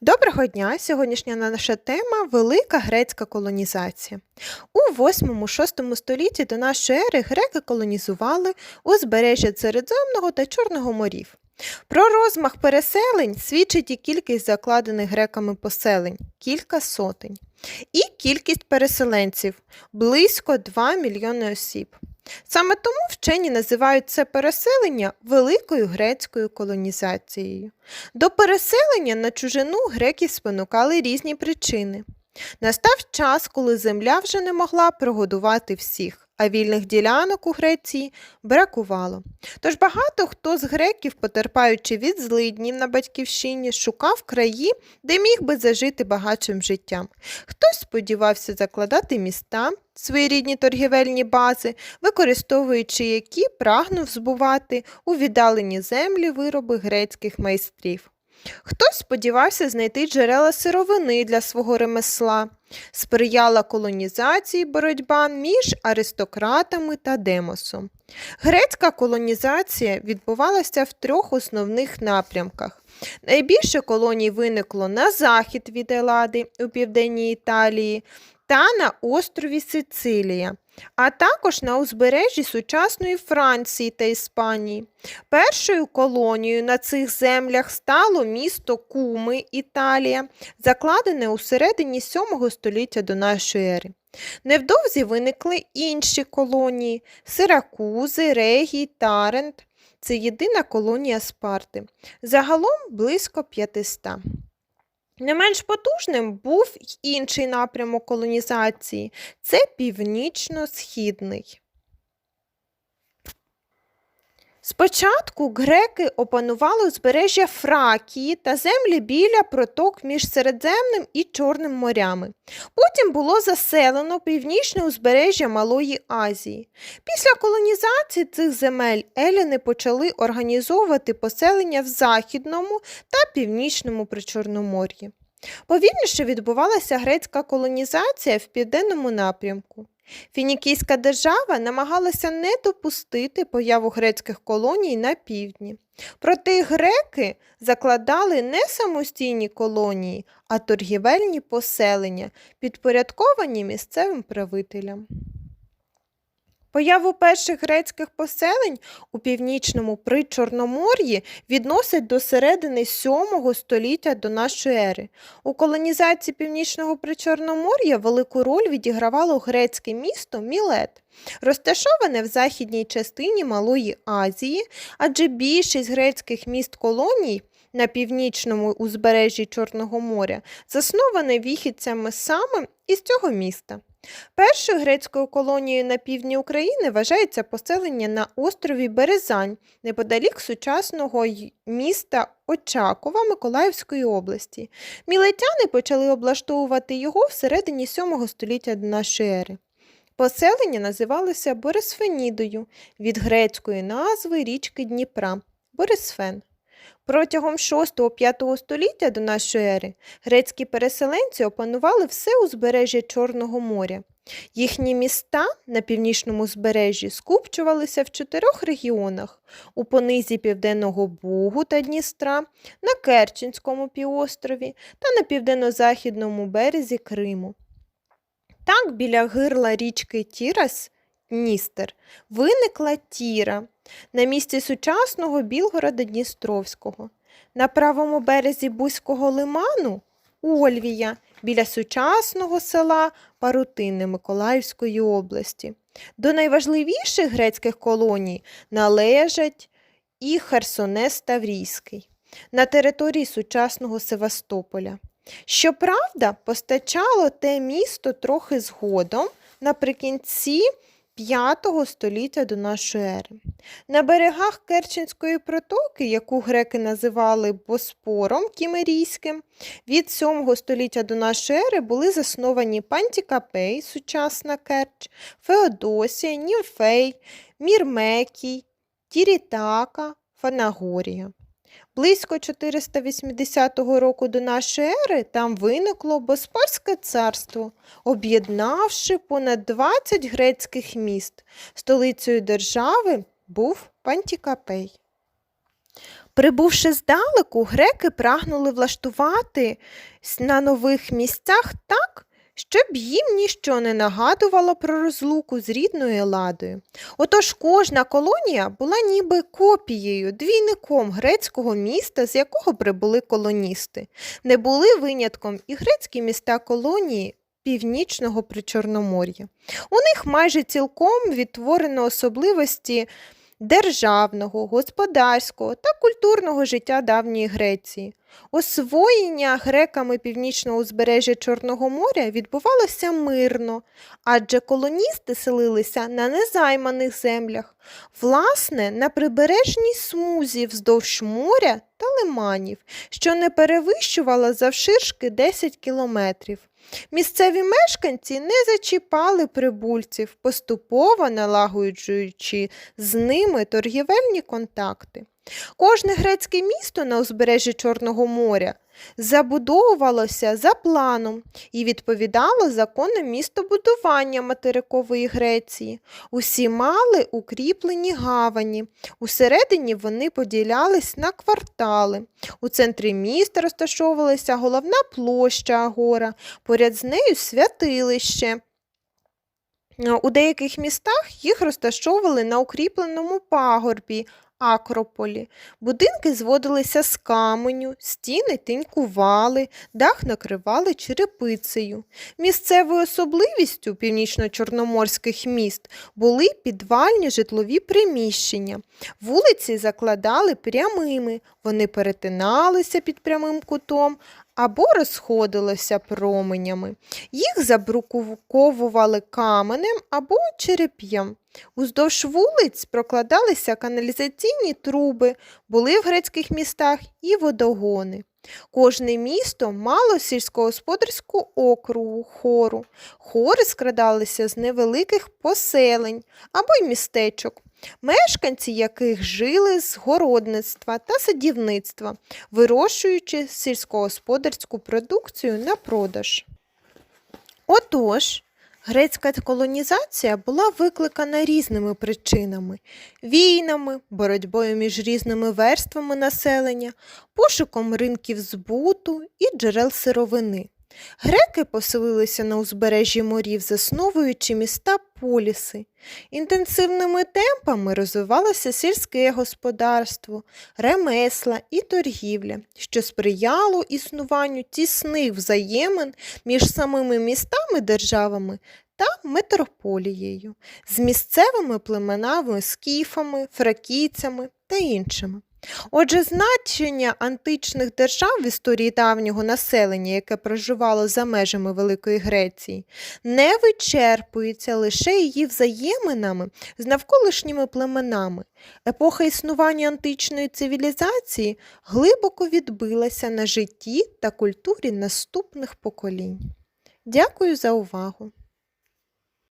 Доброго дня! Сьогоднішня наша тема велика грецька колонізація. У 8-6 столітті до нашої ери греки колонізували узбережжя Середземного та Чорного морів. Про розмах переселень свідчить і кількість закладених греками поселень кілька сотень, і кількість переселенців близько 2 мільйони осіб. Саме тому вчені називають це переселення великою грецькою колонізацією. До переселення на чужину греки спонукали різні причини. Настав час, коли земля вже не могла прогодувати всіх, а вільних ділянок у Греції бракувало. Тож багато хто з греків, потерпаючи від злиднів на батьківщині, шукав краї, де міг би зажити багатшим життям. Хтось сподівався закладати міста, свої рідні торгівельні бази, використовуючи які прагнув збувати у віддалені землі вироби грецьких майстрів. Хтось сподівався знайти джерела сировини для свого ремесла, сприяла колонізації боротьба між аристократами та демосом. Грецька колонізація відбувалася в трьох основних напрямках. Найбільше колоній виникло на захід від Елади у південній Італії та на острові Сицилія, а також на узбережжі сучасної Франції та Іспанії. Першою колонією на цих землях стало місто Куми, Італія, закладене у середині 7 століття до нашої ери. Невдовзі виникли інші колонії Сиракузи, Регій, Тарент. Це єдина колонія Спарти. Загалом близько 500. Не менш потужним був інший напрямок колонізації це північно-східний. Спочатку греки опанували узбережжя Фракії та землі біля проток між Середземним і Чорним морями. Потім було заселено північне узбережжя Малої Азії. Після колонізації цих земель еліни почали організовувати поселення в Західному та Північному Причорномор'ї. Повільніше відбувалася грецька колонізація в південному напрямку. Фінікійська держава намагалася не допустити появу грецьких колоній на півдні. Проте греки закладали не самостійні колонії, а торгівельні поселення, підпорядковані місцевим правителям. Появу перших грецьких поселень у північному Причорномор'ї відносять до середини 7 століття до нашої ери. У колонізації північного Причорномор'я велику роль відігравало грецьке місто Мілет, розташоване в західній частині Малої Азії, адже більшість грецьких міст колоній на північному узбережжі Чорного моря засноване віхідцями саме із цього міста. Першою грецькою колонією на півдні України вважається поселення на острові Березань, неподалік сучасного міста Очакова Миколаївської області. Мілетяни почали облаштовувати його всередині 7 століття до нашої ери. Поселення називалося Борисфенідою від грецької назви річки Дніпра Борисфен. Протягом 6-5 століття до нашої ери грецькі переселенці опанували все узбережжя Чорного моря. Їхні міста на північному узбережжі скупчувалися в чотирьох регіонах у понизі Південного Бугу та Дністра, на Керченському півострові та на південно-західному березі Криму. Так, біля гирла річки Тірас Дністер виникла Тіра на місці сучасного Білгорода Дністровського, на правому березі Бузького лиману Ольвія біля сучасного села Парутини Миколаївської області. До найважливіших грецьких колоній належать і Херсонес Таврійський на території сучасного Севастополя. Щоправда, постачало те місто трохи згодом наприкінці 5 століття до нашої ери. На берегах Керченської протоки, яку греки називали Боспором Кімерійським, від 7 століття до нашої ери були засновані Пантікапей, сучасна Керч, Феодосія, Німфей, Мірмекій, Тірітака, Фанагорія. Близько 480 року до нашої ери там виникло Боспорське царство, об'єднавши понад 20 грецьких міст. Столицею держави був Пантікапей. Прибувши здалеку, греки прагнули влаштувати на нових місцях так, щоб їм ніщо не нагадувало про розлуку з рідною ладою. Отож кожна колонія була ніби копією, двійником грецького міста, з якого прибули колоністи. Не були винятком і грецькі міста колонії північного причорномор'я. У них майже цілком відтворено особливості державного, господарського та культурного життя давньої Греції. Освоєння греками північного узбережжя Чорного моря відбувалося мирно, адже колоністи селилися на незайманих землях, власне, на прибережній смузі вздовж моря та лиманів, що не перевищувала завширшки 10 кілометрів. Місцеві мешканці не зачіпали прибульців, поступово налагоджуючи з ними торгівельні контакти. Кожне грецьке місто на узбережжі Чорного моря забудовувалося за планом і відповідало законам містобудування материкової Греції. Усі мали укріплені гавані. Усередині вони поділялись на квартали. У центрі міста розташовувалася головна площа Агора, поряд з нею святилище. У деяких містах їх розташовували на укріпленому пагорбі Акрополі. Будинки зводилися з каменю, стіни тинькували, дах накривали черепицею. Місцевою особливістю північно-чорноморських міст були підвальні житлові приміщення. Вулиці закладали прямими, вони перетиналися під прямим кутом або розходилися променями. Їх забруковували каменем або череп'ям. Уздовж вулиць прокладалися каналізаційні труби, були в грецьких містах і водогони. Кожне місто мало сільськогосподарську округу хору. Хори складалися з невеликих поселень або й містечок, мешканці яких жили з городництва та садівництва, вирощуючи сільськогосподарську продукцію на продаж. Отож, Грецька колонізація була викликана різними причинами: війнами, боротьбою між різними верствами населення, пошуком ринків збуту і джерел сировини. Греки поселилися на узбережжі морів, засновуючи міста поліси. Інтенсивними темпами розвивалося сільське господарство, ремесла і торгівля, що сприяло існуванню тісних взаємин між самими містами державами та метрополією, з місцевими племенами, скіфами, фракійцями та іншими. Отже, значення античних держав в історії давнього населення, яке проживало за межами Великої Греції, не вичерпується лише її взаєминами з навколишніми племенами. Епоха існування античної цивілізації глибоко відбилася на житті та культурі наступних поколінь. Дякую за увагу!